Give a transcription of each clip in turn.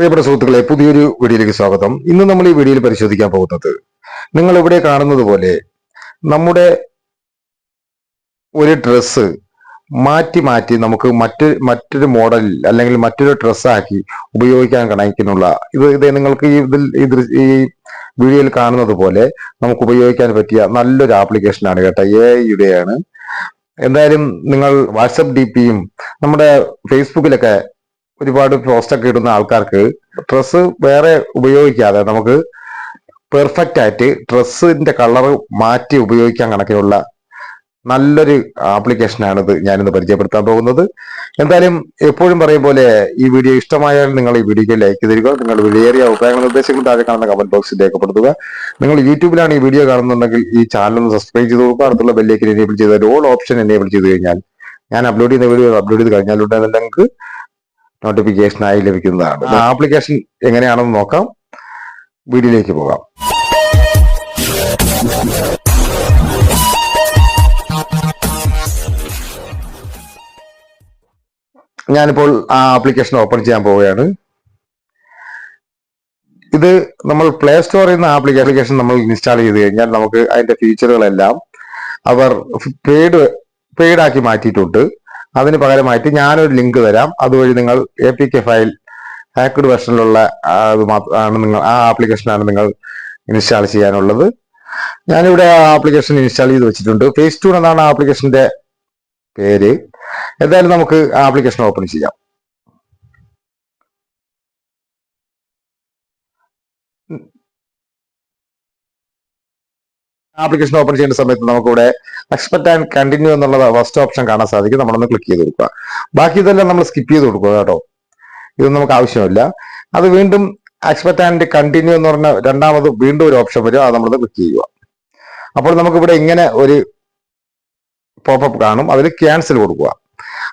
പ്രിയപ്പെട്ട സുഹൃത്തുക്കളെ പുതിയൊരു വീഡിയോയിലേക്ക് സ്വാഗതം. ഇന്ന് നമ്മൾ ഈ വീഡിയോയിൽ പരിശോധിക്കാൻ പോകുന്നത് നിങ്ങൾ ഇവിടെ കാണുന്നത് പോലെ നമ്മുടെ ഒരു ഡ്രസ്സ് മാറ്റി മാറ്റി നമുക്ക് മറ്റ് മറ്റൊരു മോഡലിൽ അല്ലെങ്കിൽ മറ്റൊരു ഡ്രസ്സാക്കി ഉപയോഗിക്കാൻ കണക്കിനുള്ള ഇത് ഇത് നിങ്ങൾക്ക് ഇതിൽ ഈ വീഡിയോയിൽ കാണുന്നത് പോലെ നമുക്ക് ഉപയോഗിക്കാൻ പറ്റിയ നല്ലൊരു ആപ്ലിക്കേഷനാണ് കേട്ടോ എ ഐയുടെയാണ് എന്തായാലും നിങ്ങൾ വാട്സപ്പ് ഡി പിയും നമ്മുടെ ഫേസ്ബുക്കിലൊക്കെ ഒരുപാട് പോസ്റ്റ് ഒക്കെ ഇടുന്ന ആൾക്കാർക്ക് ഡ്രസ്സ് വേറെ ഉപയോഗിക്കാതെ നമുക്ക് പെർഫെക്റ്റ് ആയിട്ട് ഡ്രസ്സിന്റെ കളർ മാറ്റി ഉപയോഗിക്കാൻ കണക്കിലുള്ള നല്ലൊരു ആപ്ലിക്കേഷനാണ് ഇത് ഞാനിന്ന് പരിചയപ്പെടുത്താൻ പോകുന്നത്. എന്തായാലും എപ്പോഴും പറയും പോലെ ഈ വീഡിയോ ഇഷ്ടമായാൽ നിങ്ങൾ ഈ വീഡിയോക്ക് ലൈക്ക് തരിക നിങ്ങൾ വിലയേറിയ അഭിപ്രായങ്ങൾ നിർദ്ദേശങ്ങൾ താഴെ കാണുന്ന കമന്റ് ബോക്സിൽ രേഖപ്പെടുത്തുക. നിങ്ങൾ യൂട്യൂബിലാണ് ഈ വീഡിയോ കാണുന്നുണ്ടെങ്കിൽ ഈ ചാനൽ ഒന്ന് സബ്സ്ക്രൈബ് ചെയ്ത് കൊടുക്കുക അടുത്തുള്ള ബെല്ലേക്ക് എനേബിൾ ചെയ്ത് ഓൾ ഓപ്ഷൻ എനേബിൾ ചെയ്ത് കഴിഞ്ഞാൽ ഞാൻ അപ്ലോഡ് ചെയ്യുന്ന വീഡിയോ അപ്ലോഡ് ചെയ്ത് തന്നെ നിങ്ങൾക്ക് നോട്ടിഫിക്കേഷൻ ആയി ലഭിക്കുന്നതാണ് ആപ്ലിക്കേഷൻ എങ്ങനെയാണെന്ന് നോക്കാം. വീഡിയോയിലേക്ക് പോകാം. ഞാനിപ്പോൾ ആ ആപ്ലിക്കേഷൻ ഓപ്പൺ ചെയ്യാൻ പോവുകയാണ്. ഇത് നമ്മൾ പ്ലേ സ്റ്റോറിൽ നിന്ന് ആപ്ലിക്കേഷൻ നമ്മൾ ഇൻസ്റ്റാൾ ചെയ്ത് കഴിഞ്ഞാൽ നമുക്ക് അതിന്റെ ഫീച്ചറുകളെല്ലാം അവർ പെയ്ഡ് പെയ്ഡ് ആക്കി മാറ്റിയിട്ടുണ്ട്. അതിന് പകരമായിട്ട് ഞാനൊരു ലിങ്ക് തരാം. അതുവഴി നിങ്ങൾ A P K file hacked വെർഷനിലുള്ള ആ ആണ് നിങ്ങൾ ആ ആപ്ലിക്കേഷനാണ് നിങ്ങൾ ഇൻസ്റ്റാൾ ചെയ്യാനുള്ളത്. ഞാനിവിടെ ആ ആപ്ലിക്കേഷൻ ഇൻസ്റ്റാൾ ചെയ്ത് വെച്ചിട്ടുണ്ട്. ഫേസ് ടു എന്നാണ് ആപ്ലിക്കേഷന്റെ പേര്. എന്തായാലും നമുക്ക് ആപ്ലിക്കേഷൻ ഓപ്പൺ ചെയ്യാം. ആപ്ലിക്കേഷൻ ഓപ്പൺ ചെയ്യുന്ന സമയത്ത് നമുക്കിവിടെ എക്സ്പെക്ട് ആൻഡ് കണ്ടിന്യൂ എന്നുള്ള ഫസ്റ്റ് ഓപ്ഷൻ കാണാൻ സാധിക്കും. നമ്മളൊന്ന് ക്ലിക്ക് ചെയ്ത് കൊടുക്കുക. ബാക്കി ഇതെല്ലാം നമ്മൾ സ്കിപ്പ് ചെയ്ത് കൊടുക്കുക കേട്ടോ. ഇതൊന്നും നമുക്ക് ആവശ്യമില്ല. അത് വീണ്ടും എക്സ്പെക്ട് ആൻഡ് കണ്ടിന്യൂ എന്ന് പറഞ്ഞ രണ്ടാമത് വീണ്ടും ഒരു ഓപ്ഷൻ വരും. അത് നമ്മളത് ക്ലിക്ക് ചെയ്യുക. അപ്പോൾ നമുക്കിവിടെ ഇങ്ങനെ ഒരു പോപ്പപ്പ് കാണും. അതിൽ ക്യാൻസൽ കൊടുക്കുക.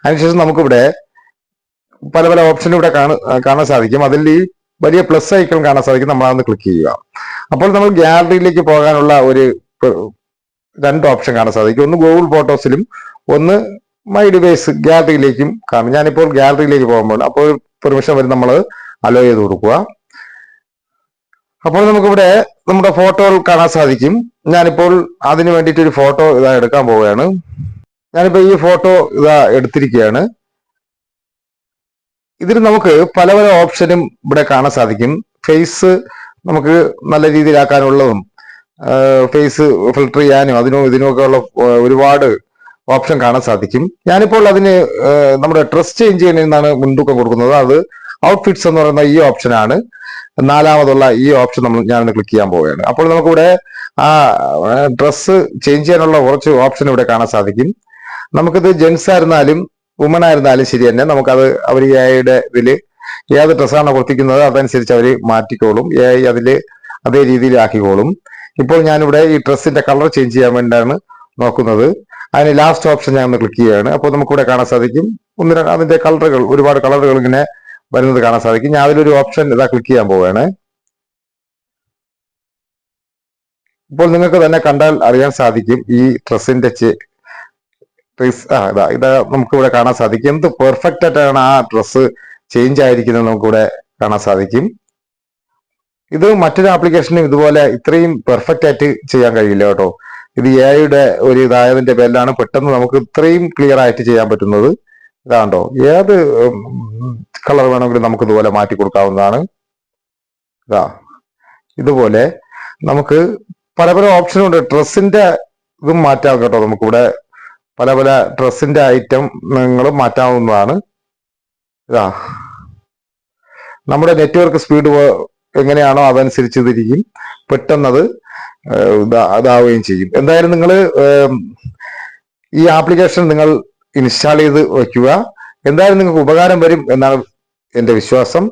അതിനുശേഷം നമുക്കിവിടെ പല പല ഓപ്ഷൻ ഇവിടെ കാണ- കാണാൻ സാധിക്കും. അതിൽ ഈ വലിയ പ്ലസ് ഐക്കൺ കാണാൻ സാധിക്കും. നമ്മളതൊന്ന് ക്ലിക്ക് ചെയ്യുക. അപ്പോൾ നമ്മൾ ഗാലറിയിലേക്ക് പോകാനുള്ള ഒരു രണ്ട് ഓപ്ഷൻ കാണാൻ സാധിക്കും. ഒന്ന് ഗൂഗിൾ ഫോട്ടോസിലും ഒന്ന് മൈ ഡിവൈസ് ഗാലറിയിലേക്കും കാണും. ഞാനിപ്പോൾ ഗാലറിയിലേക്ക് പോകുമ്പോൾ അപ്പോൾ പെർമിഷൻ വരും നമ്മൾ അലോ ചെയ്ത് കൊടുക്കുക. അപ്പോൾ നമുക്കിവിടെ നമ്മുടെ ഫോട്ടോകൾ കാണാൻ സാധിക്കും. ഞാനിപ്പോൾ അതിന് വേണ്ടിയിട്ട് ഒരു ഫോട്ടോ ഇതാ എടുക്കാൻ പോവുകയാണ്. ഞാനിപ്പോൾ ഈ ഫോട്ടോ ഇതാ എടുത്തിരിക്കുകയാണ്. ഇതിൽ നമുക്ക് പല പല ഓപ്ഷനും ഇവിടെ കാണാൻ സാധിക്കും. ഫേസ് നമുക്ക് നല്ല രീതിയിലാക്കാനുള്ളതും ഫേസ് ഫിൽട്ടർ ചെയ്യാനും അതിനും ഇതിനുമൊക്കെ ഉള്ള ഒരുപാട് ഓപ്ഷൻ കാണാൻ സാധിക്കും. ഞാനിപ്പോൾ അതിന് നമ്മുടെ ഡ്രസ് ചേഞ്ച് ചെയ്യുന്നതിനാണ് മുൻതൂക്കം കൊടുക്കുന്നത്. അത് ഔട്ട്ഫിറ്റ്സ് എന്ന് പറയുന്ന ഈ ഓപ്ഷനാണ് നാലാമതുള്ള ഈ ഓപ്ഷൻ നമ്മൾ ഞാനൊന്ന് ക്ലിക്ക് ചെയ്യാൻ പോവുകയാണ്. അപ്പോൾ നമുക്കിവിടെ ആ ഡ്രസ്സ് ചേഞ്ച് ചെയ്യാനുള്ള കുറച്ച് ഓപ്ഷൻ ഇവിടെ കാണാൻ സാധിക്കും. നമുക്കിത് ജെൻസ് ആയിരുന്നാലും വുമൺ ആയിരുന്നാലും ശരി തന്നെ. നമുക്കത് അവർ എ ഐയുടെ ഇതിൽ ഏത് ഡ്രസ്സാണോ കൊടുത്തിരിക്കുന്നത് അതനുസരിച്ച് അവർ മാറ്റിക്കോളും. എ ഐ അതിൽ അതേ രീതിയിൽ ആക്കിക്കോളും ഇപ്പോൾ ഞാനിവിടെ ഈ ഡ്രസ്സിന്റെ കളർ ചേഞ്ച് ചെയ്യാൻ വേണ്ടിയാണ് നോക്കുന്നത്. അതിന് ലാസ്റ്റ് ഓപ്ഷൻ ഞാൻ ഒന്ന് ക്ലിക്ക് ചെയ്യുകയാണ്. അപ്പോൾ നമുക്കിവിടെ കാണാൻ സാധിക്കും. ഒന്ന് അതിന്റെ കളറുകൾ ഒരുപാട് കളറുകൾ ഇങ്ങനെ വരുന്നത് കാണാൻ സാധിക്കും. ഞാൻ അതിലൊരു ഓപ്ഷൻ ഇതാ ക്ലിക്ക് ചെയ്യാൻ പോവുകയാണ്. ഇപ്പോൾ നിങ്ങൾക്ക് തന്നെ കണ്ടാൽ അറിയാൻ സാധിക്കും ഈ ഡ്രസ്സിന്റെ ഡ്രസ് ആ ഇതാ ഇതാ നമുക്ക് ഇവിടെ കാണാൻ സാധിക്കും. എന്ത് പെർഫെക്റ്റ് ആയിട്ടാണ് ആ ഡ്രസ്സ് ചേഞ്ച് ആയിരിക്കുന്നത് നമുക്കിവിടെ കാണാൻ സാധിക്കും. ഇത് മറ്റൊരു ആപ്ലിക്കേഷനും ഇതുപോലെ ഇത്രയും പെർഫെക്റ്റ് ആയിട്ട് ചെയ്യാൻ കഴിയില്ല കേട്ടോ. ഇത് എ ഐയുടെ ഒരു ഇതായതിന്റെ പേരിലാണ് പെട്ടെന്ന് നമുക്ക് ഇത്രയും ക്ലിയർ ആയിട്ട് ചെയ്യാൻ പറ്റുന്നത്. ഇതാണ്ടോ ഏത് കളർ വേണമെങ്കിലും നമുക്ക് ഇതുപോലെ മാറ്റി കൊടുക്കാവുന്നതാണ്. ഇതാ ഇതുപോലെ നമുക്ക് പല പല ഓപ്ഷനുണ്ട് ഡ്രസ്സിന്റെ ഇതും മാറ്റാം കേട്ടോ നമുക്കിവിടെ പല പല ഡ്രസ്സിന്റെ ഐറ്റം നിങ്ങൾ മാറ്റാവുന്നതാണ്. ഇതാ നമ്മുടെ നെറ്റ്വർക്ക് സ്പീഡ് എങ്ങനെയാണോ അതനുസരിച്ച് തിരിക്കും പെട്ടെന്നത് ഇതാവുകയും ചെയ്യും. എന്തായാലും നിങ്ങൾ ഈ ആപ്ലിക്കേഷൻ നിങ്ങൾ ഇൻസ്റ്റാൾ ചെയ്ത് വയ്ക്കുക. എന്തായാലും നിങ്ങൾക്ക് ഉപകാരം വരും എന്നാണ് എന്റെ വിശ്വാസം.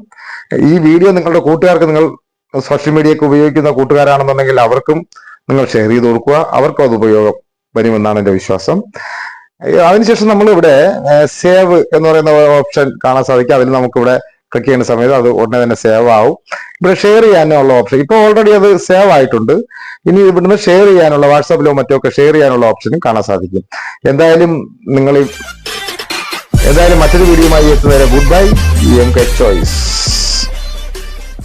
ഈ വീഡിയോ നിങ്ങളുടെ കൂട്ടുകാർക്ക് നിങ്ങൾ സോഷ്യൽ മീഡിയയൊക്കെ ഉപയോഗിക്കുന്ന കൂട്ടുകാരാണെന്നുണ്ടെങ്കിൽ അവർക്കും നിങ്ങൾ ഷെയർ ചെയ്ത് കൊടുക്കുക. അവർക്കും അത് ഉപയോഗം വരുമെന്നാണ് എന്റെ വിശ്വാസം. അതിനുശേഷം നമ്മൾ ഇവിടെ സേവ് എന്ന് പറയുന്ന ഓപ്ഷൻ കാണാൻ സാധിക്കും. അതിൽ നമുക്ക് ഇവിടെ ക്ലിക്ക് ചെയ്യുന്ന സമയത്ത് അത് ഉടനെ തന്നെ സേവ് ആവും. ഇവിടെ ഷെയർ ചെയ്യാനുള്ള ഓപ്ഷൻ ഇപ്പൊ ഓൾറെഡി അത് സേവ് ആയിട്ടുണ്ട്. ഇനി ഇവിടുന്ന് ഷെയർ ചെയ്യാനുള്ള വാട്സാപ്പിലോ മറ്റോ ഒക്കെ ഷെയർ ചെയ്യാനുള്ള ഓപ്ഷനും കാണാൻ സാധിക്കും. എന്തായാലും നിങ്ങൾ എന്തായാലും മറ്റൊരു വീഡിയോയുമായി എത്തുന്നവരെ good bye M K choice